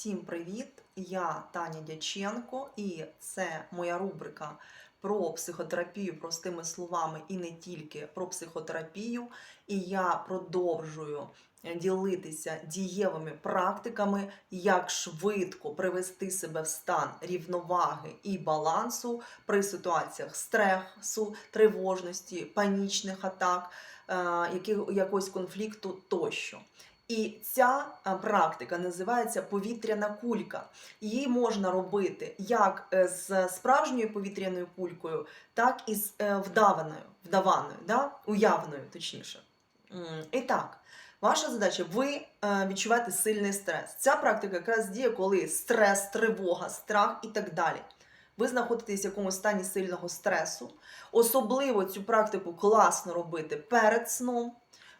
Всім привіт! Я Таня Дяченко, і це моя рубрика про психотерапію простими словами і не тільки про психотерапію. І я продовжую ділитися дієвими практиками, як швидко привести себе в стан рівноваги і балансу при ситуаціях стресу, тривожності, панічних атак, е, якогось конфлікту тощо. І ця е, практика називається повітряна кулька. Її можна робити як е, з справжньою повітряною кулькою, так і з е, вдаваною, вдаваною, да? уявною, точніше. І так, ваша задача, ви відчуваєте сильний стрес. Ця практика якраз діє, коли стрес, тривога, страх і так далі. Ви знаходитесь в якомусь стані сильного стресу. Особливо цю практику класно робити перед сном.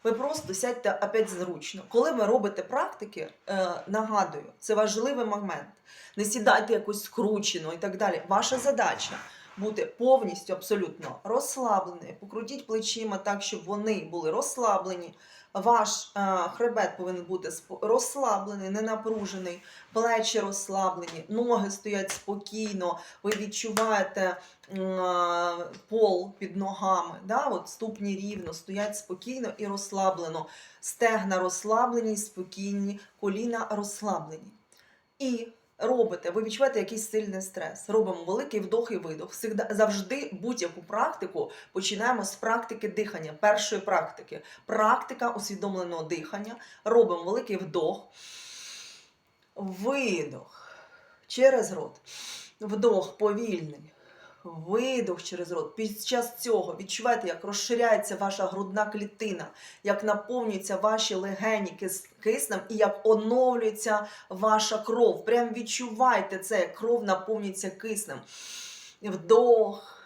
Ви просто сядьте опять зручно. Коли ви робите практики, е, нагадую, це важливий момент. Не сідайте якось скручено і так далі. Ваша задача бути повністю абсолютно розслабленою. Покрутіть плечима так, щоб вони були розслаблені. Ваш е, хребет повинен бути розслаблений, не напружений, плечі розслаблені, ноги стоять спокійно, ви відчуваєте е, пол під ногами, да? От ступні рівно, стоять спокійно і розслаблено. Стегна розслаблені, спокійні, коліна розслаблені. І робите, ви відчуваєте якийсь сильний стрес. Робимо великий вдох і видох. Всегда, завжди будь-яку практику починаємо з практики дихання, першої практики. Практика усвідомленого дихання. Робимо великий вдох, видох через рот. Вдох повільний. Видох через рот. Під час цього відчувайте, як розширяється ваша грудна клітина, як наповнюються ваші легені кис- киснем і як оновлюється ваша кров. Прям відчувайте це, як кров наповнюється киснем. Вдох,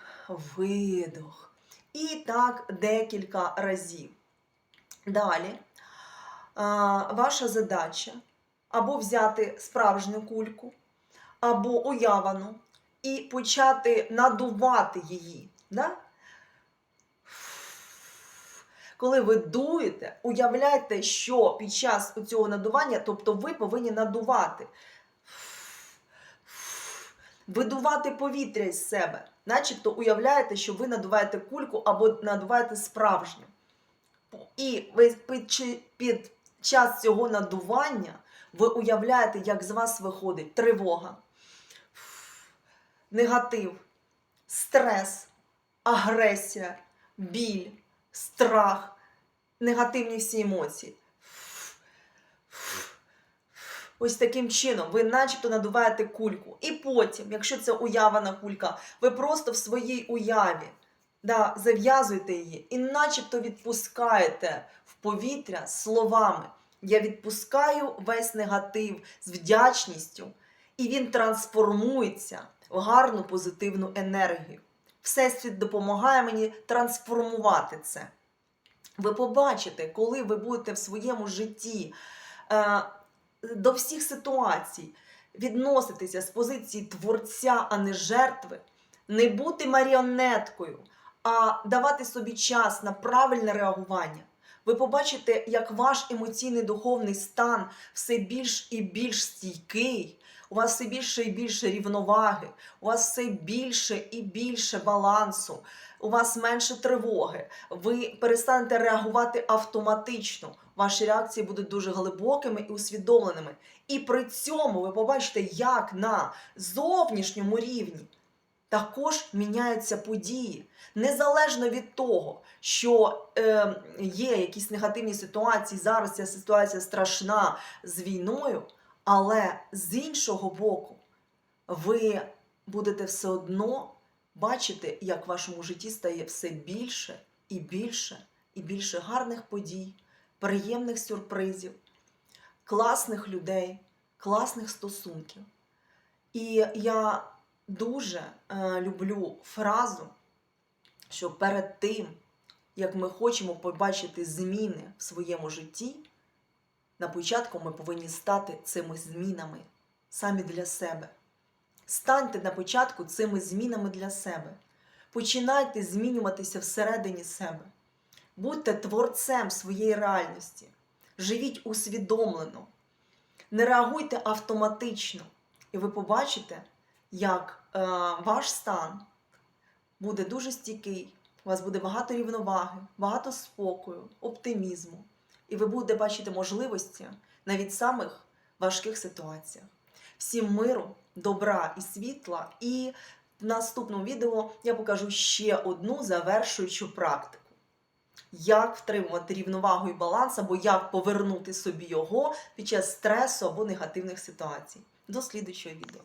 видох. І так декілька разів. Далі ваша задача або взяти справжню кульку, або уявану, і почати надувати її. Да? Коли ви дуєте, уявляйте, що під час цього надування, тобто ви повинні надувати. Видувати повітря із себе, начебто уявляєте, що ви надуваєте кульку або надуваєте справжню. І ви під, час цього надування ви уявляєте, як з вас виходить тривога, негатив, стрес, агресія, біль, страх, негативні всі емоції. Ось таким чином ви начебто надуваєте кульку. І потім, якщо це уявана кулька, ви просто в своїй уяві да, зав'язуєте її і начебто відпускаєте в повітря словами. Я відпускаю весь негатив з вдячністю, і він трансформується гарну позитивну енергію. Всесвіт допомагає мені трансформувати це. Ви побачите, коли ви будете в своєму житті е, до всіх ситуацій відноситися з позиції творця, а не жертви, не бути маріонеткою, а давати собі час на правильне реагування. Ви побачите, як ваш емоційний духовний стан все більш і більш стійкий, у вас все більше і більше рівноваги, у вас все більше і більше балансу, у вас менше тривоги, ви перестанете реагувати автоматично. Ваші реакції будуть дуже глибокими і усвідомленими. І при цьому ви побачите, як на зовнішньому рівні також міняються події. Незалежно від того, що е, є якісь негативні ситуації, зараз ця ситуація страшна з війною, але з іншого боку, ви будете все одно бачити, як в вашому житті стає все більше і більше, і більше гарних подій, приємних сюрпризів, класних людей, класних стосунків. І я дуже е, люблю фразу, що перед тим, як ми хочемо побачити зміни в своєму житті, на початку ми повинні стати цими змінами самі для себе. Станьте на початку цими змінами для себе. Починайте змінюватися всередині себе. Будьте творцем своєї реальності. Живіть усвідомлено. Не реагуйте автоматично, і ви побачите, як е, ваш стан буде дуже стійкий, у вас буде багато рівноваги, багато спокою, оптимізму, і ви будете бачити можливості навіть самих важких ситуаціях. Всім миру, добра і світла. І в наступному відео я покажу ще одну завершуючу практику. Як втримувати рівновагу і баланс, або як повернути собі його під час стресу або негативних ситуацій. До слідуючого відео.